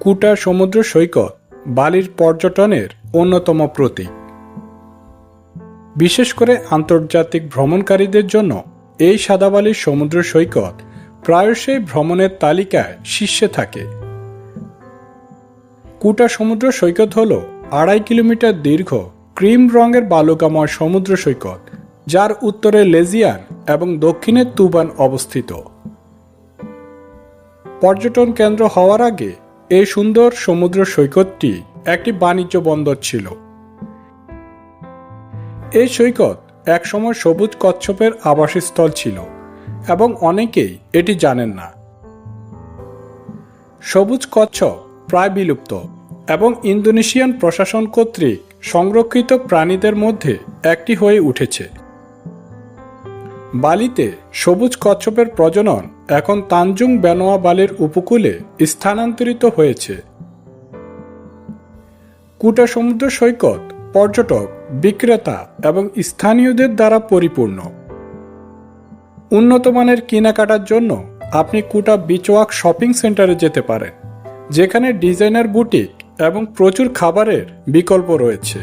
কুটা সমুদ্র সৈকত বালির পর্যটনের অন্যতম প্রতীক। বিশেষ করে আন্তর্জাতিক ভ্রমণকারীদের জন্য এই সাদাবালির সমুদ্র সৈকত প্রায়শই ভ্রমণের তালিকায় শীর্ষে থাকে। কুটা সমুদ্র সৈকত হল আড়াই কিলোমিটার দীর্ঘ ক্রিম রঙের বালুকাময় সমুদ্র সৈকত, যার উত্তরে লেজিয়ান এবং দক্ষিণে তুবান অবস্থিত। পর্যটন কেন্দ্র হওয়ার আগে এই সুন্দর সমুদ্র সৈকতটি একটি বাণিজ্য বন্দর ছিল। এই সৈকত একসময় সবুজ কচ্ছপের আবাসস্থল ছিল এবং অনেকেই এটি জানেন না। সবুজ কচ্ছপ প্রায় বিলুপ্ত এবং ইন্দোনেশিয়ান প্রশাসন কর্তৃক সংরক্ষিত প্রাণীদের মধ্যে একটি হয়ে উঠেছে। বালিতে সবুজ কচ্ছপের প্রজনন এখন তানজুং বেনোয়া বালির উপকূলে স্থানান্তরিত হয়েছে। কুটা সমুদ্র সৈকত, পর্যটক, বিক্রেতা এবং স্থানীয়দের দ্বারা পরিপূর্ণ। উন্নত মানের কেনাকাটার জন্য আপনি কুটা বিচওয়াক শপিং সেন্টারে যেতে পারেন, যেখানে ডিজাইনার বুটিক এবং প্রচুর খাবারের বিকল্প রয়েছে।